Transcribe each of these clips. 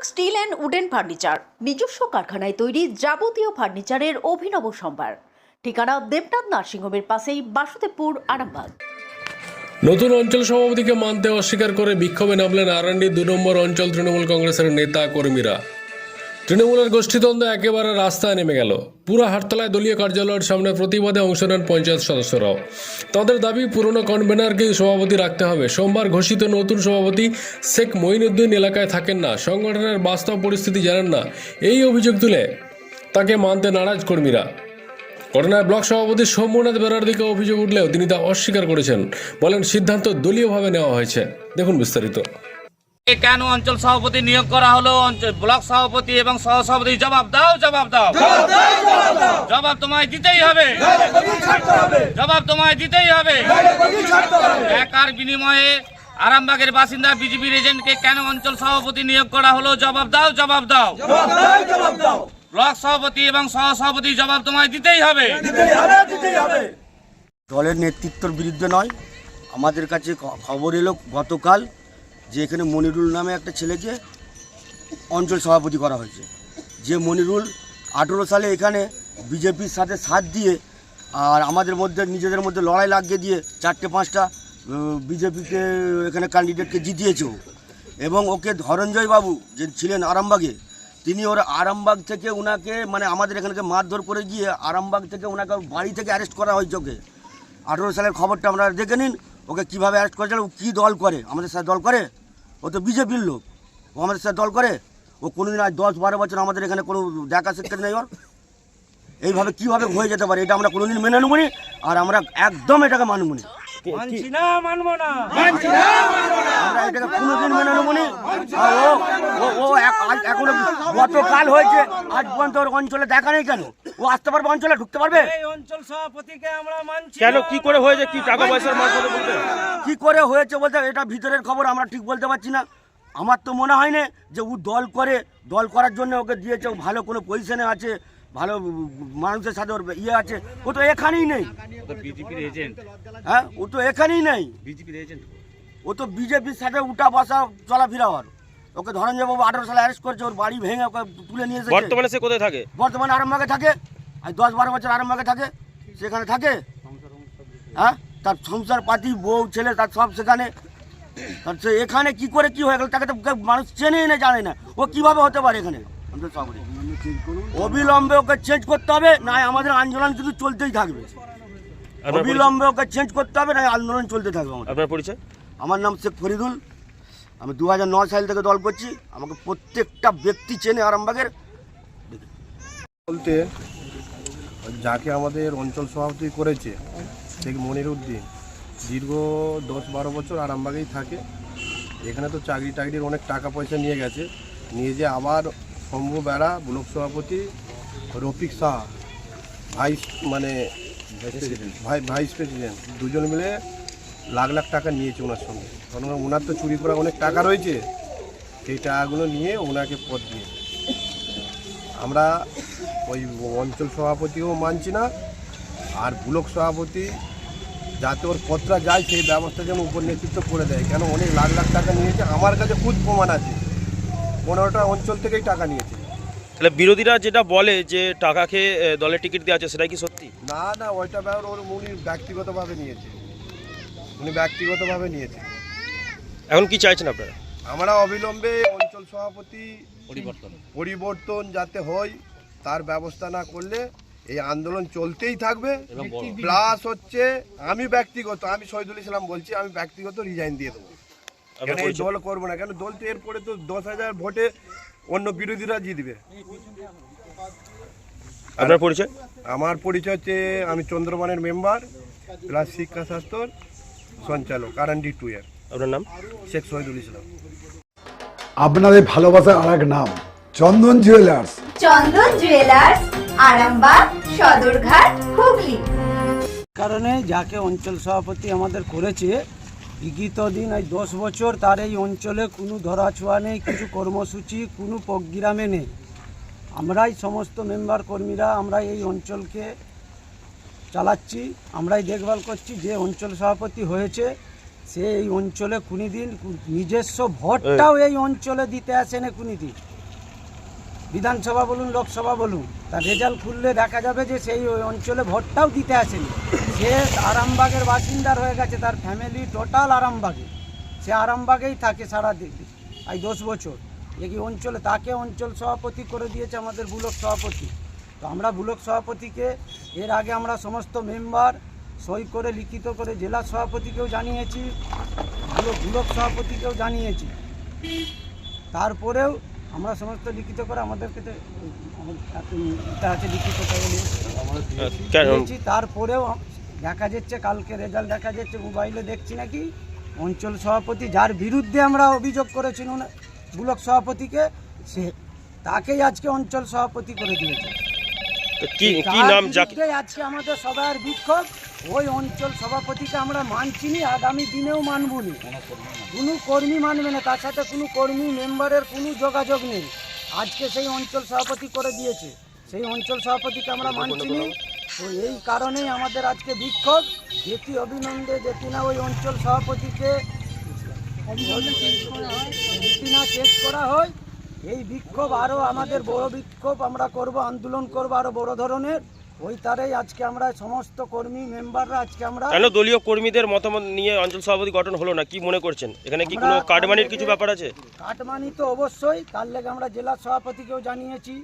Debnath steel and wooden furniture. নিজস্ব কারখানায় তৈরি যাবতীয় ফার্নিচারের অভিনব সম্ভার। ঠিকানা দেবনাথ নার্সিংহোমের পাশেই বাসুদেবপুর, আরামবাগ। নতুন অঞ্চল সভাপতিকে মানতে অস্বীকার করে বিক্ষোভে নামলেন আরান্ডি দু নম্বর অঞ্চল তৃণমূল কংগ্রেসের নেতা কর্মীরা। তৃণমূলের গোষ্ঠীদ্বন্দ্ব একেবারে রাস্তায় নেমে গেল। পুরো হাটতলায় দলীয় কার্যালয়ের সামনে প্রতিবাদে অংশ নেন পঞ্চায়েত সদস্যরাও। তাদের দাবি, পুরনো কনভেনারকেই সভাপতি রাখতে হবে। সোমবার ঘোষিত নতুন সভাপতি শেখ মঈনুদ্দিন এলাকায় থাকেন না। সংগঠনের বাস্তব পরিস্থিতি জানেন না। এই অভিযোগ তুলে তাকে মানতে নারাজ কর্মীরা। ঘটনায় ব্লক সভাপতি সৌম্যনাথ বেরার দিকে অভিযোগ উঠলেও তিনি তা অস্বীকার করেছেন। বলেন, সিদ্ধান্ত দলীয়ভাবে নেওয়া হয়েছে। দেখুন বিস্তারিত। কেন অঞ্চল সভাপতি নিয়োগ করা হলো অঞ্চল ব্লক সভাপতি এবং সহসভাপতি। জবাব দাও জবাব দাও। জবাব তোমায় দিতেই হবে। জবাব তোমায় দিতেই হবে। একার বিনিময়ে আরামবাগের বাসিন্দা বিজেপির এজেন্টকে কেন অঞ্চল সভাপতি নিয়োগ করা হলো? জবাব দাও জবাব দাও। ব্লক সভাপতি এবং সহসভাপতি জবাব তোমায় দিতেই হবে। দলের নেতৃত্বর বিরুদ্ধে নয় আমাদের কাছে খবর এলো গতকাল যে এখানে মনিরুল নামে একটা ছেলেকে অঞ্চল সভাপতি করা হয়েছে। যে মনিরুল আঠেরো সালে এখানে বিজেপির সাথে সাথ দিয়ে আর আমাদের মধ্যে, নিজেদের মধ্যে লড়াই লাগিয়ে দিয়ে চারটে পাঁচটা বিজেপিকে এখানে ক্যান্ডিডেটকে জিতিয়েছে। এবং ওকে ধরঞ্জয় বাবু যে ছিলেন আরামবাগে, তিনি ওর আরামবাগ থেকে ওনাকে মানে আমাদের এখানকে মারধর করে গিয়ে আরামবাগ থেকে ওনাকে বাড়ি থেকে অ্যারেস্ট করা হয়েছে ওকে। আঠেরো সালের খবরটা আপনারা দেখে নিন, ওকে কীভাবে অ্যারেস্ট করেছিল ও কী দল করে, আমাদের সাথে দল করে? ও তো বিজেপির লোক। ও আমাদের সাথে দল করে। ও কোনোদিন আজ দশ বারো বছর আমাদের এখানে কোনো দেখা শিক্ষা নেই ওর। এইভাবে কীভাবে হয়ে যেতে পারে এটা আমরা কোনোদিন মেনে নেব আর আমরা একদম এটাকে মানব না। আমরা এটাকে কোনোদিন মেনে নেব না আর ও ও- এখনও গতকাল হয়েছে। আজ পর্যন্ত ওর অঞ্চলে দেখা নেই কেন? ও আসতে পারবে অঞ্চলে? ঢুকতে পারবে? কেন? কি করে হয়েছে? কি টাকা পয়সার মারফতে বলতে? কি করে হয়েছে বলতে? এটা ভিতরের খবর আমরা ঠিক বলতে পারছি না। আমার তো মনে হয় না যে ও দল করে দল করার জন্য ওকে দিয়েছে। ও ভালো কোনো পজিশনে আছে ভালো মানুষের সাথে ওর ইয়ে আছে। ও তো এখানেই নেই। হ্যাঁ ও তো এখানেই নেই। বিজেপির এজেন্ট ও তো বিজেপির সাথে উঠা বসা চলাফেরা ওর ওকে ধরঞ্জয় বাবু আঠারো সালে অ্যারেস্ট করেছে ওর বাড়ি ভেঙে ওকে তুলে নিয়ে এসেছে। বর্তমানে সে কোথায় থাকে? বর্তমানে আরামবাগে থাকে। আর দশ বারো বছর আরামবাগে থাকে। সেখানে থাকে। হ্যাঁ? তার সংসার পাতি বউ ছেলে তার সব সেখানে। তার সে এখানে কি করে কি হয়ে গেল তাকে তো মানুষ চেনেই না জানে না। ও কীভাবে হতে পারে এখানে? অবিলম্বে ওকে চেঞ্জ করতে হবে না আমাদের আন্দোলন কিন্তু চলতেই থাকবে। অবিলম্বে ওকে চেঞ্জ করতে হবে না আন্দোলন চলতে থাকবে আমাদের। পরিচয়? আমার নাম শেখ ফরিদুল। আমি দু সাল থেকে দল করছি। আমাকে প্রত্যেকটা ব্যক্তি চেনে আরামবাগের। বলতে যাকে আমাদের অঞ্চল সভাপতি করেছে শেখ মনির উদ্দিন দীর্ঘ দশ বারো বছর আরামবাগেই থাকে। এখানে তো চাকরি টাকরির অনেক টাকা পয়সা নিয়ে গেছে। নিয়ে যে আবার শম্ভু বেড়া ব্লক সভাপতি রফিক শাহ ভাইস মানে ভাই ভাইস প্রেসিডেন্ট দুজন মিলে লাখ লাখ টাকা নিয়েছে ওনার সঙ্গে। কারণ ওনার তো চুরি করা অনেক টাকা রয়েছে সেই টাকাগুলো নিয়ে ওনাকে পদ দিয়েছে আমরা ওই অঞ্চল সভাপতিও মানছি না আর ব্লক সভাপতি যাতে ওর পত্রা যায় সেই ব্যবস্থা যেন উপর নেতৃত্ব করে দেয়। কেন? অনেক লাখ লাখ টাকা নিয়েছে আমার কাছে খুব প্রমাণ আছে। পনেরোটা অঞ্চল থেকেই টাকা নিয়েছে। তাহলে বিরোধীরা যেটা বলে যে টাকা খেয়ে দলের টিকিট দেওয়া আছে সেটাই কি সত্যি? না না ওইটা ব্যাপার ওর উনি ব্যক্তিগতভাবে নিয়েছে। উনি ব্যক্তিগতভাবে নিয়েছেন। এখন কি চাইছেন আপনারা? আমরা অবিলম্বে অঞ্চল সভাপতি পরিবর্তন। পরিবর্তন যাতে হয় তার ব্যবস্থা না করলে এই আন্দোলন চলতেই থাকবে। প্লাস হচ্ছে আমি ব্যক্তিগত আমি শহীদুল ইসলাম বলছি আমি ব্যক্তিগত রিজাইন দিয়ে দেবো। কেন এই দল করব না? কেন দল তো এরপরে তো দশ হাজার ভোটে অন্য বিরোধীরা জিতবে। আপনার পরিচয়? আমার পরিচয় হচ্ছে আমি চন্দ্রমানের মেম্বার প্লাস শিক্ষা স্বাস্থ্যর সঞ্চালক আরান্ডি টু এর আপনার নাম? শেখ শহীদুল ইসলাম। আপনাদের ভালোবাসার আর এক নাম চন্দন জুয়েলার্স চন্দন জুয়েলার্স আরামবাগ সদরঘাট হুগলি। কারণে যাকে অঞ্চল সভাপতি আমাদের করেছে বিগত দিন এই দশ বছর তার এই অঞ্চলে কোনো ধরাছোঁয়া নেই কিছু কর্মসূচি কোনো প্রোগ্রামে নেই। আমরাই সমস্ত মেম্বার কর্মীরা আমরা এই অঞ্চলকে চালাচ্ছি আমরাই দেখভাল করছি যে অঞ্চল সভাপতি হয়েছে সে এই অঞ্চলে কোনোদিন নিজস্ব ভোটটাও এই অঞ্চলে দিতে আসে না কোনোদিন বিধানসভা বলুন লোকসভা বলুন তার রেজাল্ট খুললে দেখা যাবে যে সেই ওই অঞ্চলে ভোটটাও দিতে আসেনি সে আরামবাগের বাসিন্দার হয়ে গেছে তার ফ্যামিলি টোটাল আরামবাগে। সে আরামবাগেই থাকে সারা দিন এই দশ বছর। এই অঞ্চলে তাকে অঞ্চল সভাপতি করে দিয়েছে আমাদের ব্লক সভাপতি? তো আমরা ব্লক সভাপতিকে এর আগে আমরা সমস্ত মেম্বার সই করে লিখিত করে জেলা সভাপতিকেও জানিয়েছি ব্লক ব্লক সভাপতিকেও জানিয়েছি। তারপরেও আমরা সমস্ত লিখিত করে আমাদের কাছে আছে লিখিত তারপরেও দেখা যাচ্ছে কালকে রেজাল্ট দেখা যাচ্ছে মোবাইলে দেখছি নাকি অঞ্চল সভাপতি যার বিরুদ্ধে আমরা অভিযোগ করেছি উনি- ব্লক সভাপতিকে সে তাকেই আজকে অঞ্চল সভাপতি করে দিয়েছে। কি কি নাম যাকে আজকে আমাদের সবার বিক্ষোভ ওই অঞ্চল সভাপতিকে আমরা মানছি নি আগামী দিনেও মানব নি। কোনো কর্মী মানবে না তার সাথে কোনো কর্মী মেম্বারের কোনো যোগাযোগ নেই। আজকে সেই অঞ্চল সভাপতি করে দিয়েছে। সেই অঞ্চল সভাপতিকে আমরা মানছি নি। তো এই কারণেই আমাদের আজকে বিক্ষোভ। যেটি অভিনন্দে যেটি না ওই অঞ্চল সভাপতিকে যদি না চেক করা হয় এই বিক্ষোভ আরও আমাদের বড় বিক্ষোভ আমরা করব আন্দোলন করব আরও বড় ধরনের। ওই তারেই আজকে আমরা সমস্ত কর্মী মেম্বাররা আজকে আমরা কেন দলীয় কর্মীদের মতামত নিয়ে অঞ্চল সভাপতি গঠন হলো না? কি মনে করছেন? এখানে কি কোনো কাটমানির কিছু ব্যাপার আছে? কাটমানি তো অবশ্যই তার লেগে আমরা জেলা সভাপতিকেও জানিয়েছি।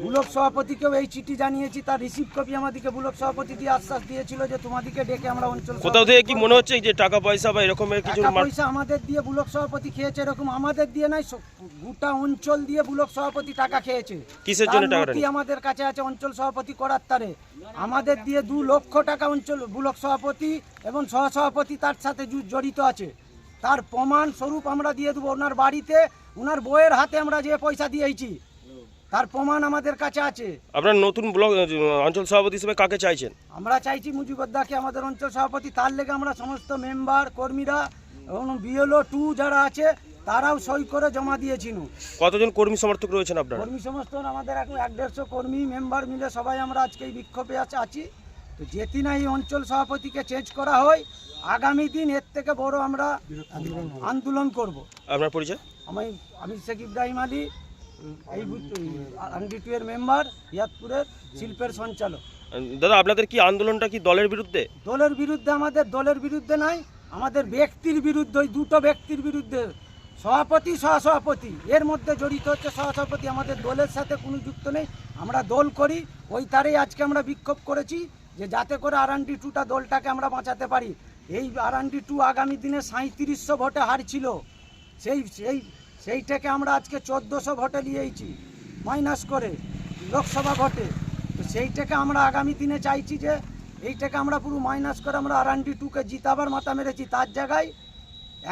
ব্লক সভাপতিকেও এই চিঠি জানিয়েছি তার রিসিভ কপি আমাদেরকে ব্লক সভাপতি দিয়ে আশ্বাস দিয়েছিল যে তোমাদেরকে ডেকে আমরা অঞ্চল কোথাও থেকে কি মনে হচ্ছে যে টাকা পয়সা বা এরকমের কিছু টাকা পয়সা আমাদের দিয়ে ব্লক সভাপতি খেয়েছে এরকম আমাদের দিয়ে নাই গোটা অঞ্চল দিয়ে ব্লক সভাপতি টাকা খেয়েছে। কিসের জন্য টাকাটা আমাদের কাছে আছে অঞ্চল সভাপতি করার তারে। আমাদের দিয়ে দু লক্ষ টাকা অঞ্চল ব্লক সভাপতি এবং সহসভাপতি তার সাথে জড়িত আছে। তার প্রমাণ স্বরূপ আমরা দিয়ে দেবো ওনার বাড়িতে ওনার বইয়ের হাতে আমরা যে পয়সা দিয়েছি। তার প্রমাণ আমাদের কাছে আছে। আপনার নতুন ব্লক অঞ্চল সভাপতি হিসেবে কাকে চাইছেন? আমরা চাইছি মুজিবদ্দাকে আমাদের অঞ্চল সভাপতি। তার লেগে আমরা সমস্ত মেম্বার কর্মীরা এবং বিএলও টু যারা আছে তারাও সই করে জমা দিয়েছিল। কতজন কর্মী সমর্থক রয়েছেন আপনার? কর্মী সমস্ত আমাদের এখন এক দেড়শো কর্মী মেম্বার মিলে সবাই আমরা আজকে এই বিক্ষোভে আছে আছি। তো যেটি না এই অঞ্চল সভাপতিকে চেঞ্জ করা হয় আগামী দিন এর থেকে বড় আমরা আন্দোলন করব। আপনার পরিচয়? আমি আমি শেখ ইব্রাহিম আলী এই আন্ডি টু এর মেম্বার ইয়াদপুরের শিল্পের সঞ্চালক। দাদা আপনাদের কি আন্দোলনটা কি দলের বিরুদ্ধে? দলের বিরুদ্ধে আমাদের দলের বিরুদ্ধে নাই আমাদের ব্যক্তির বিরুদ্ধে ওই দুটো ব্যক্তির বিরুদ্ধে। সভাপতি সহসভাপতি এর মধ্যে জড়িত হচ্ছে সহসভাপতি। আমাদের দলের সাথে কোনো যুক্ত নেই। আমরা দল করি ওই তারেই আজকে আমরা বিক্ষোভ করেছি যে যাতে করে আরান্ডি টুটা দলটাকে আমরা বাঁচাতে পারি। এই আরান্ডি টু আগামী দিনে সাঁত্রিশশো ভোটে হারছিল। সেই সেই সেইটাকে আমরা আজকে চোদ্দোশো ভোটে নিয়েছি মাইনাস করে লোকসভা ভোটে। তো সেইটাকে আমরা আগামী দিনে চাইছি যে, এইটাকে আমরা পুরো মাইনাস করে আমরা আর আরান্ডি টুকে জিতাবার মাথা মেরেছি। তার জায়গায়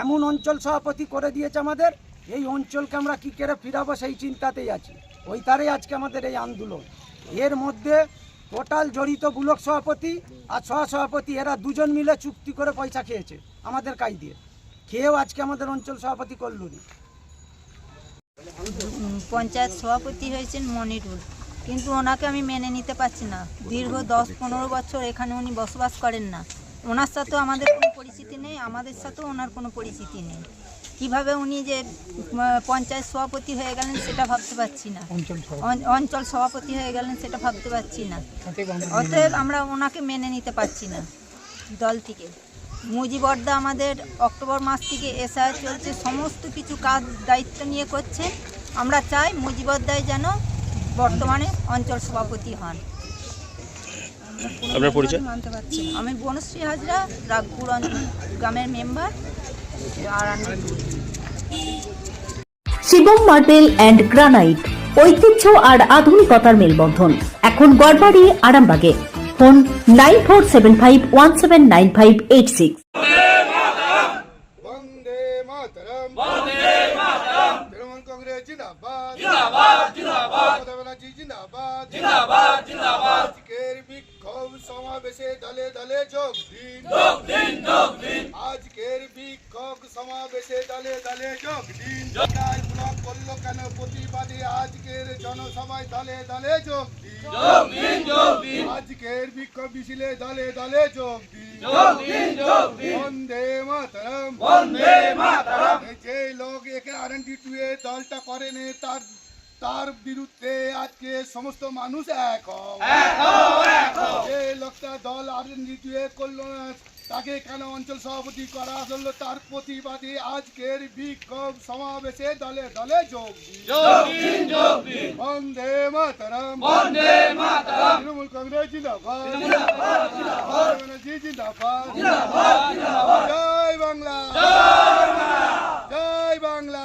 এমন অঞ্চল সভাপতি করে দিয়েছে আমাদের, এই অঞ্চলকে আমরা কী করে ফিরাবো সেই চিন্তাতেই আছি। ওই তারেই আজকে আমাদের এই আন্দোলন। এর মধ্যে টোটাল জড়িত ব্লক সভাপতি আর সহসভাপতি, এরা দুজন মিলে চুক্তি করে পয়সা খেয়েছে আমাদের কাজ দিয়ে। খেয়েও আজকে আমাদের অঞ্চল সভাপতি করল পঞ্চায়েত সভাপতি হয়েছেন মনিরুল। কিন্তু ওনাকে আমি মেনে নিতে পারছি না। দীর্ঘ দশ পনেরো বছর এখানে উনি বসবাস করেন না। ওনার সাথেও আমাদের কোনো পরিচিতি নেই আমাদের সাথেও ওনার কোনো পরিচিতি নেই। কীভাবে উনি যে পঞ্চায়েত সভাপতি হয়ে গেলেন সেটা ভাবতে পারছি না। অঞ্চল সভাপতি। হয়ে গেলেন সেটা ভাবতে পারছি না। অতএব আমরা ওনাকে মেনে নিতে পারছি না। দল থেকে। মুজিবর্দা আমাদের অক্টোবর মাস থেকে এসআই চলছে সমস্ত কিছু কাজ দায়িত্ব নিয়ে করছে। আমরা চাই মুজিবর্দায় যেন বর্তমানে অঞ্চল সভাপতি হন। আপনার পরিচয়। আমি বনশ্রী হাজরা রাগপুর গ্রামের মেম্বার আর শিবম মার্বেল অ্যান্ড গ্রানাইট ঐতিহ্য আর আধুনিকতার মেলবন্ধন। এখন গড়বাড়ি আরামবাগে। Phone nine four seven five one seven nine five eight six. জিন্দাবাদ। জিন্দাবাদ জিন্দাবাদ। জিন্দাবাদ জিন্দাবাদ। সমাবেশে দলে দলে যোগ দিন। যোগ দিন যোগ দিন। আজকের বিক্ষোভ সমাবেশে দলে দলে যোগ দিন। ব্লক করল কেন প্রতিবাদে? আজকের জনসভায় দলে দলে যোগ দিন। যোগ দিন যোগ দিন। আজকের বিক্ষোভ মিছিলে দলে দলে যোগ দিন। যোগ দিন যোগ দিন। বন্দে মাতরম। বন্দে মাতরম। যে লোক একে আরএনডি টু এ দলটা করেনি তার তার বিরুদ্ধে আজকে সমস্ত মানুষ এক যে লোকটা দল আর নিজে করল না তাকে কেন অঞ্চল সভাপতি করা হলো? তার প্রতিবাদে আজকের বিক্ষোভ সমাবেশে দলে দলে যোগ। বন্দে মাতরম। তৃণমূল কংগ্রেস জিন্দাবাদ। জয় বাংলা। জয় বাংলা।